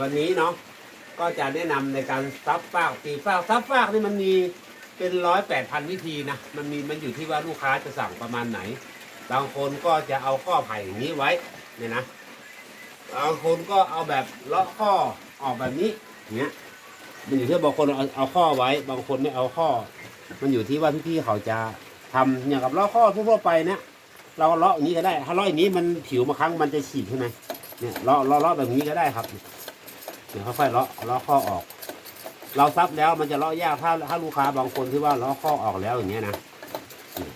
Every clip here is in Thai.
วันนี้เนาะก็จะแนะนำในการซับฟากตีฟากซับฟากนี่มันมีเป็นร้อยแปดพันวิธีนะมันมีมันอยู่ที่ว่าลูกค้าจะสั่งประมาณไหน บางคนก็จะเอาข้อไผ่อย่างนี้ไว้เนี่ยนะบางคนก็เอาแบบเลาะข้อออกแบบนี้เนี้ยมันอยู่ที่บางคนเอาเอาข้อไว้ บางคนไม่เอาข้อ มันอยู่ที่ว่าพี่ๆเขาจะทำอย่างกับเลาะข้อทั่วไปเนี่ยเราเลาะอย่างนี้ก็ได้ ถ้าเลาะอย่างนี้มันผิวบาครั้งมันจะฉีกใช่ไหม เนี่ยเลาะเลาะเลาะแบบนี้ก็ได้ครับเดี๋ยวค่อยๆเลาะเลาะข้อออก เราซับแล้วมันจะเลาะยากถ้าถ้าลูกค้าบางคนที่ว่าเลาะข้อออกแล้วอย่างเงี้ยนะ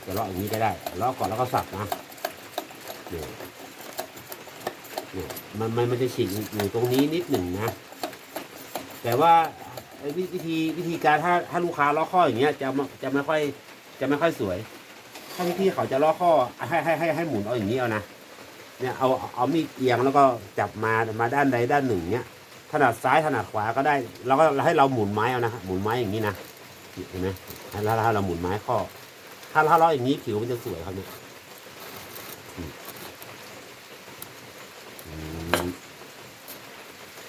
จะเลาะอย่างนี้ก็ได้เลาะก่อนแล้วก็สับนะเนี่ยเนี่ยมันมันมันจะฉีกอยู่ตรงนี้นิดหนึ่งนะ แต่ว่าวิธีวิธีการถ้าถ้าลูกค้าเลาะข้ออย่างเงี้ยจะจะไม่ค่อยจะไม่ค่อยสวยถ้าพี่เขาจะเลาะข้อให้ให้ให้ให้หมุนเอาอย่างนี้เอานะ เนี่ยเอาเอามีดเอียงแล้วก็จับมามาด้านใดด้านหนึ่งเนี้ยถนัดซ้ายถนัดขวาก็ได้เราก็ให้เราหมุนไม้เอานะหมุนไม้อย่างนี้นะเห็นไหมแล้วถ้าเราหมุนไม้ข้อถ้าถ้าเราอย่างนี้ผิวมันจะสวยครับเนี่ย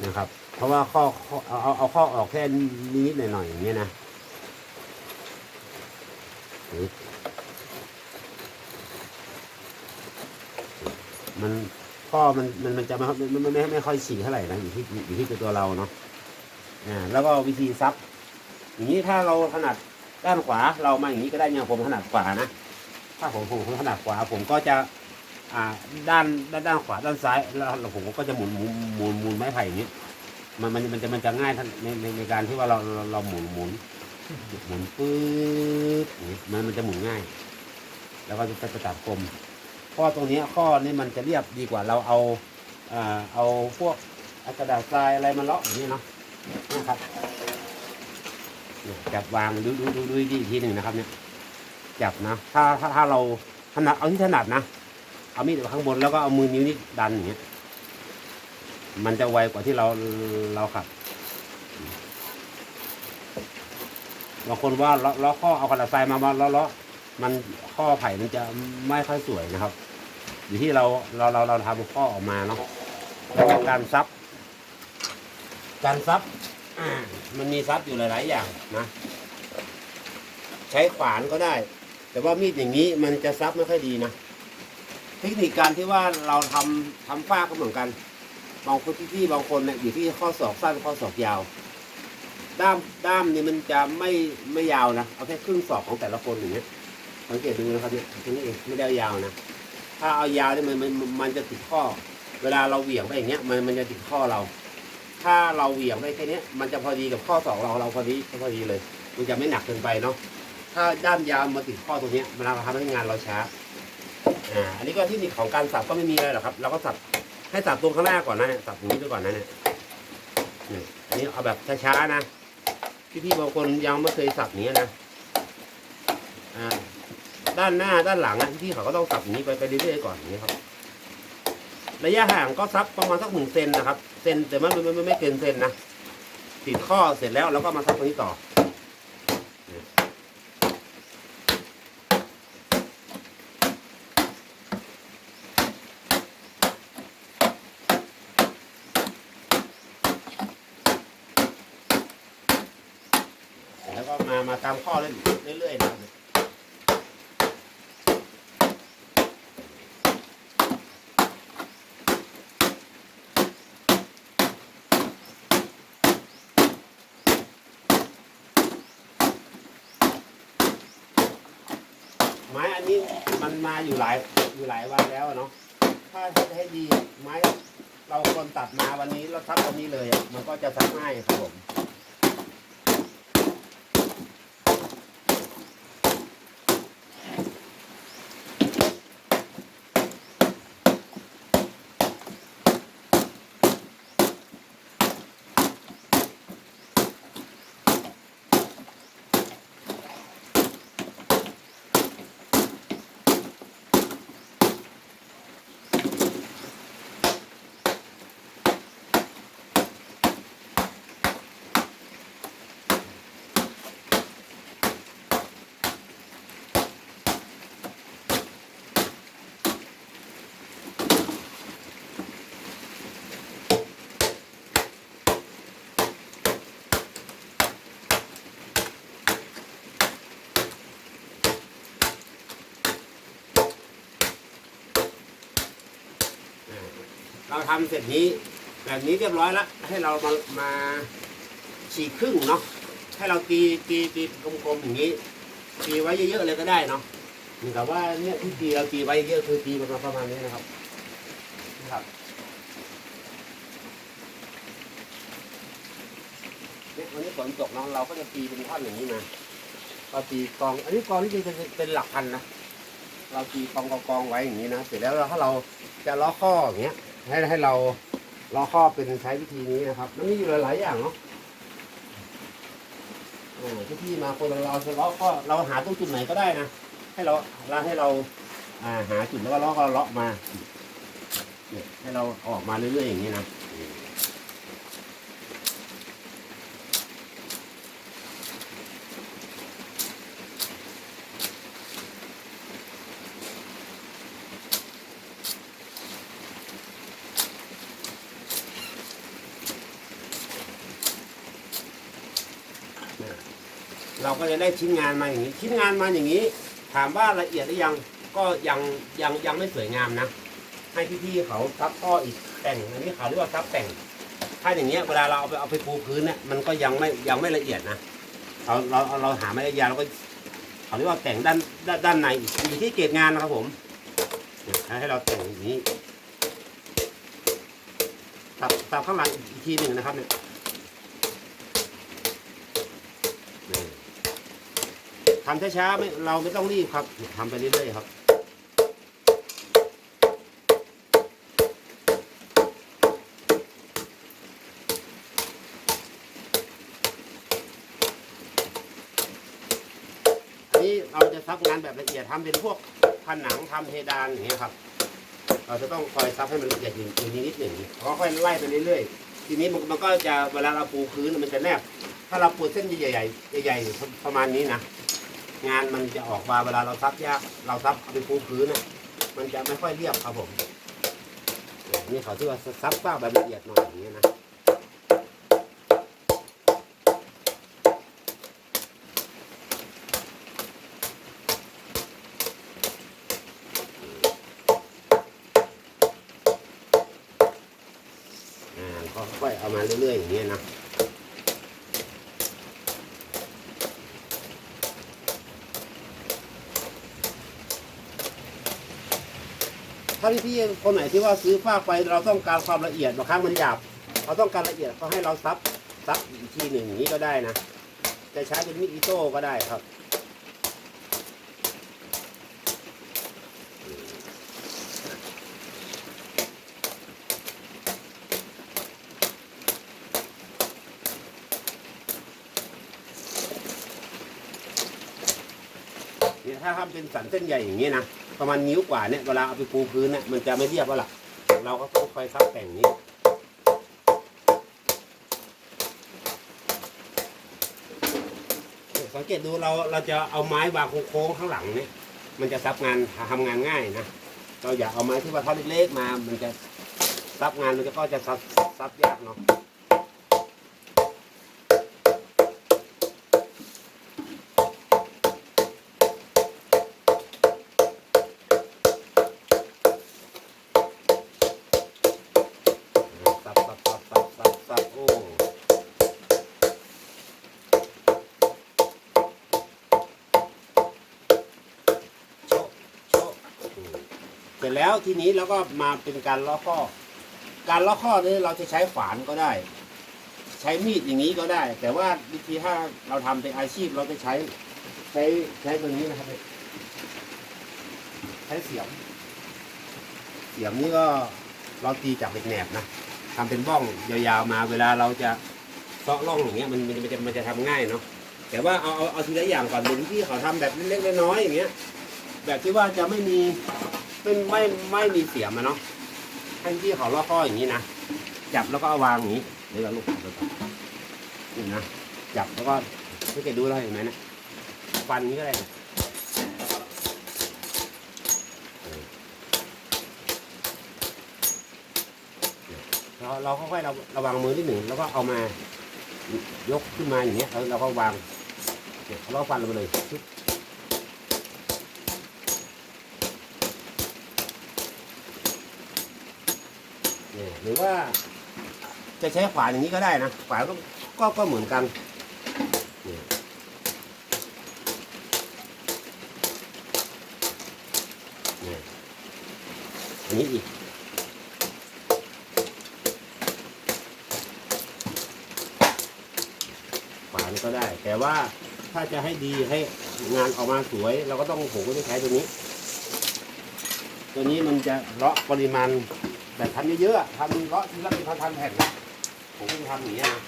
นะครับ เพราะว่าข้อข้อเอาเอาเอาข้อออกแค่นิดหน่อยๆอย่างเงี้นะปึ๊บ มันข้อมันมันมันจะไม่มันไม่ไม่ไม่ค่อยฉีกเท่าไหร่นะอยู่ที่อยู่ที่ตัวเราเนาะอ่าแล้วก็วิธีซับอย่างนี้ถ้าเราถนัดด้านขวาเรามาอย่างนี้ก็ได้เนี่ยผมถนัดขวานะถ้าผมผมผมถนัดขวาผมก็จะอ่าด้านด้านด้านขวาด้านซ้ายแล้วผมก็จะหมุนหมุนหมุนหมุนไม้ไผ่อย่างนี้มันมันมันจะมันจะง่ายท่านในในในการที่ว่าเราเราเราหมุนหมุนหมุนปื๊ดมันมันจะหมุนง่าย แล้วก็จะจะตัดคม เพราะตรงนี้ข้อนี่มันจะเรียบดีกว่าเราเอาเอาพวกกระดาษทรายอะไรมาเลาะอย่างนี้เนาะนะครับจับวางดูดูดูดูดีอีกทีหนึ่งนะครับเนี่ยจับนะถ้าถ้าถ้าเราถนัดเอาที่ถนัดนะเอามีดข้างบนแล้วก็เอามือนิ้วนี่ดันอย่างเงี้ยมันจะไวกว่าที่เราเราขับบางคนว่าล้อล้อข้อเอากระดาษทรายมามาล้อ มันข้อไผ่มันจะไม่ค่อยสวยนะครับ อยู่ที่เราเราเราเราทำข้อออกมาเนาะแล้วก็การซับ การซับมันมีซับอยู่หลาย ๆ อย่างนะ ใช้ขวานก็ได้ แต่ว่ามีดอย่างนี้มันจะซับไม่ค่อยดีนะเทคนิคการที่ว่าเราทำทำฝ้าก็เหมือนกัน บางคนที่บางคนเนี่ยอยู่ที่ข้อศอกสั้นข้อศอกยาว ด้ามด้ามนี่มันจะไม่ไม่ยาวนะเอาแค่ครึ่งศอกของแต่ละคนอย่างเงี้ย สังเกตดูนะครับเนี่ยตรงนี้เองไม่ได้ยาวนะ ถ้าเอายาวเนี่ยมันมันมันจะติดข้อ เวลาเราเหวี่ยงไปอย่างเงี้ยมันมันจะติดข้อเรา ถ้าเราเหวี่ยงไปแค่เนี้ยมันจะพอดีกับข้อศอกเราเราพอดีพอดีเลย มันจะไม่หนักเกินไปเนาะถ้าด้ามยาวมาติดข้อตรงเนี้ยมันทำให้งานเราช้าอ่าอันนี้ก็ที่นี่ของการสับก็ไม่มีอะไรหรอกครับ เราก็สับให้สับตรงข้างหน้าก่อนนะเนี่ยสับตรงนี้ไปก่อนนะเนี่ยนี่อันนี้เอาแบบช้าๆนะพี่ๆบางคนยังไม่เคยสับอย่างนี้ยนะอ่า ด้านหน้าด้านหลังอะพี่เขาก็ต้องสับอย่างนี้ไปไปเรื่อยๆก่อนอย่างนี้ครับ ระยะห่างก็ซับประมาณสักหนึ่งเซนนะครับ เซนแต่มันไม่ไม่ไม่เกินเซนนะติดข้อเสร็จแล้วเราก็มาซับตรงนี้ต่อแล้วก็มามาตามข้อเรื่อยๆนะ ไม้อันนี้มันมาอยู่หลายอยู่หลายวันแล้วเนาะถ้าจะให้ดีไม้เราคนตัดมาวันนี้เราทับวันนี้เลย มันก็จะซับง่ายครับผม เราทำเสร็จนี้ แบบนี้เรียบร้อยแล้ว ให้เรามามาฉีกครึ่งเนาะให้เราตีตีตีกลมๆอย่างนี้ตีไว้เยอะๆเลยก็ได้เนาะเหมือนกับว่าเนี่ยที่ตีเราตีไว้เยอะคือตีประมาณประมาณนี้นะครับนะครับเนี่ยวันนี้ฝนตกเนาะเราก็จะตีเป็นท่อนอย่างนี้มาเราตีกอง อันนี้กองที่จริงเป็นเป็นหลักพันนะเราตีกองกองกองไว้อย่างนี้นะเสร็จแล้วเราถ้าเราจะล้อข้ออย่างเงี้ย ให้ให้เราล้อข้อเป็นใช้วิธีนี้นะครับมันมีอยู่หลายๆอย่างเนาะอ่าที่พี่มาคนเราเราจะเราหาตรงจุดไหนก็ได้นะให้เราเราให้เราอ่าหาจุดแล้วก็ล้อก็เลาะมาเนี่ยให้เราออกมาเรื่อยๆอย่างนี้นะ เราก็จะได้ชิ้นงานมาอย่างนี้ ชิ้นงานมาอย่างนี้ ถามว่าละเอียดหรือยังก็ยังยังยังไม่สวยงามนะ ให้พี่ๆเขาซับข้ออีกแต่งอันนี้เขาเรียกว่าซับแต่ง ถ้าอย่างเงี้ยเวลาเราเอาไปเอาไปปูพื้นเนี่ยมันก็ยังไม่ยังไม่ละเอียดนะเราเราเราเราหาไม่ได้ยาเราก็เขาเรียกว่าแต่งด้านด้านด้านในอีกอยู่ที่เกรดงานนะครับผมให้เราแต่งอย่างนี้ตับตับข้างหลังอีกทีหนึ่งนะครับเนี่ย ทำช้าๆไม่เราไม่ต้องรีบครับทำไปเรื่อยๆครับนี้เราจะซับงานแบบละเอียดทำเป็นพวกผนังทำเพดานอย่างเงี้ยครับ เราจะต้องคอยซับให้มันละเอียดอยู่นิดหนึ่งค่อยไล่ไปเรื่อยๆ ทีนี้มันมันก็จะเวลาเราปูพื้นมันจะแนบ ถ้าเราปูเส้นใหญ่ๆใหญ่ๆประมาณนี้นะ งานมันจะออกมาเวลาเราซับยากเราซับเอาไปปูพื้นน่ะมันจะไม่ค่อยเรียบครับผมนี่เขาที่ว่าซับฟ้าแบบละเอียดหน่อยอย่างเงี้ยนะอ่าก็ค่อยเอามาเรื่อยๆอย่างเงี้ยนะ ถ้าพี่คนไหนที่ว่าซื้อฝ้าไปเราต้องการความละเอียดบางครั้งมันหยาบเราต้องการละเอียดก็ให้เราซับซับอีกทีหนึ่งอย่างนี้ก็ได้นะจะใช้เป็นมีดอิโต้ก็ได้ครับเนี่ยถ้าทำเป็นสันเส้นใหญ่อย่างนี้นะ ประมาณนิ้วกว่าเนี่ยเวลาเอาไปปูพื้นเนี่ยมันจะไม่เรียบแล้วล่ะเราก็ต้องคอยซับแต่งนี้สังเกตดูเราเราจะเอาไม้วางโค้งๆข้างหลังเนี่ย มันจะซับงานทำงานง่ายนะเราอยากเอาไม้ที่ว่าท่อเล็กๆมา มันจะซับงานมันจะก็จะซับซับยากเนาะ เสร็จแล้วทีนี้เราก็มาเป็นการล้อข้อ การล้อข้อนี้เราจะใช้ฝานก็ได้ ใช้มีดอย่างนี้ก็ได้ แต่ว่าวิธีถ้าเราทำเป็นอาชีพเราจะใช้ใช้ใช้ตัวนี้นะครับใช้เสียม เสียมนี่ก็เราตีจากเหล็กแหนบนะทำเป็นบ้องยาวๆมาเวลาเราจะเซาะร่องอย่างเงี้ยมันมันจะมันจะทำง่ายเนาะแต่ว่าเอาเอาเอาทีละอย่างก่อนเดี๋ยวที่เขาทำแบบเล็กๆน้อยๆอย่างเงี้ยแบบที่ว่าจะไม่มี ไม่ไม่ไม่มีเสียมอะเนาะให้ที่เขาล่อข้ออย่างนี้นะ จับแล้วก็เอาวางอย่างนี้เดี๋ยวลูกเดี๋ยวนี่นะ จับแล้วก็ให้แกดูแล้วเห็นไหมนะฟันนี้ก็ได้เราเราค่อยๆเราระวังมือนิดหนึ่งแล้วก็เอามายกขึ้นมาอย่างเงี้ยแล้วเราก็วางเนี่ยเราฟันลงไปเลยชุบ เนี่ย เนี่ย หรือว่าจะใช้ขวานอย่างนี้ก็ได้นะขวานก็ก็ก็เหมือนกันนี่อันนี้อีกขวานก็ได้ แต่ว่าถ้าจะให้ดีให้งานออกมาสวย เราก็ต้องผมก็จะใช้ตัวนี้ ตัวนี้มันจะเลาะปริมาณ แบบทำเยอะๆทำเลาะทีละเป็นพันๆแผ่นนะผมก็ทำอย่างนี้ยนะ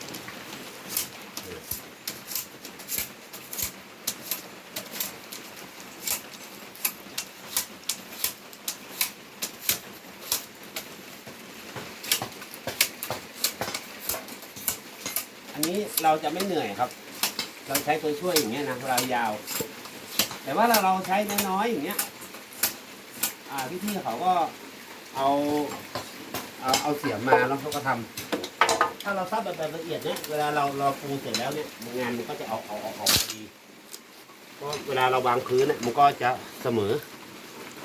อันนี้เราจะไม่เหนื่อยครับ เราใช้ตัวช่วยอย่างเงี้ยนะเวลายาว แต่ว่าเราเราใช้น้อยๆอย่างเงี้ย อ่าพี่ๆเขาก็เอา เอาเอาเสียมมาแล้วเขาก็ทำถ้าเราซับแบบละเอียดเนี่ยเวลาเราเราปูเสร็จแล้วเนี่ยงานมันก็จะออกออกออกออกดีเพราะเวลาเราวางพื้นเนี่ยมันก็จะเสมอ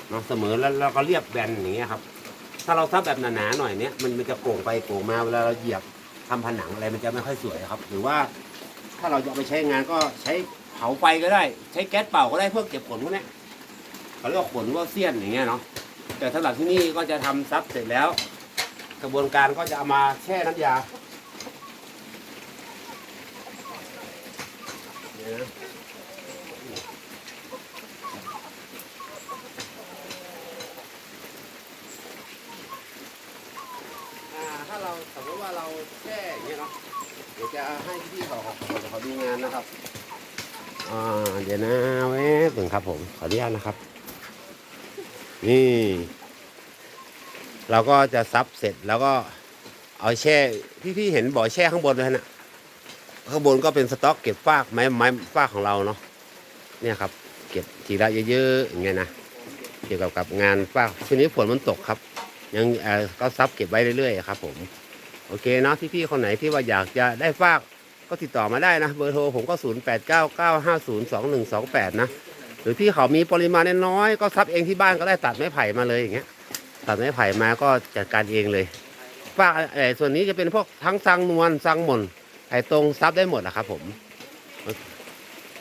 เนาะเสมอแล้วเราก็เรียบแบนอย่างเงี้ยครับ ถ้าเราซับแบบหนาๆหน่อยเนี่ยมันมันจะโก่งไปโก่งมาเวลาเราเหยียบทำผนังอะไรมันจะไม่ค่อยสวยครับ หรือว่าถ้าเราจะเอาไปใช้งานก็ใช้เผาไฟก็ได้ ใช้แก๊สเป่าก็ได้เพื่อเก็บขนพวกเนี้ยเขาเรียกว่าขนว่าเสี้ยนอย่างเงี้ยเนาะแต่สำหรับที่นี่ก็จะทำซับเสร็จแล้ว กระบวนการก็จะเอามาแช่น้ำยาเนี่ยนะอ่าถ้าเราสมมติว่าเราแช่อย่างเงี้ยเนาะเดี๋ยวจะให้พี่ๆเขาเขาเขาดูงานนะครับอ่าเดี๋ยวนะเว้ยถึงครับผมขออนุญาตนะครับ นี่ เราก็จะซับเสร็จแล้วก็เอาแช่พี่ๆเห็นบ่อแช่ข้างบนเลยนะข้างบนก็เป็นสต็อกเก็บฟากไม้ไม้ฟากของเราเนาะเนี่ยครับ เก็บทีละเยอะๆอย่างเงี้ยนะเกี่ยวกับกับงานฟากช่วงนี้ฝนมันตกครับ ยังเออก็ซับเก็บไว้เรื่อยๆครับ ผมโอเคเนาะพี่ๆคนไหนที่ว่าอยากจะได้ฟากก็ติดต่อมาได้นะ เบอร์โทรผมก็ 0 8 9 9 5 0 2 1 2 8 นะ หรือพี่เขามีปริมาณน้อยก็ซับเองที่บ้านก็ได้ตัดไม้ไผ่มาเลยอย่างเงี้ย ตัดไม้ไผ่มาก็จัดการเองเลยฝ้าไอ้ส่วนนี้จะเป็นพวกทั้งซังนวลซังหม่นไอ้ตรงซับได้หมดนะครับผม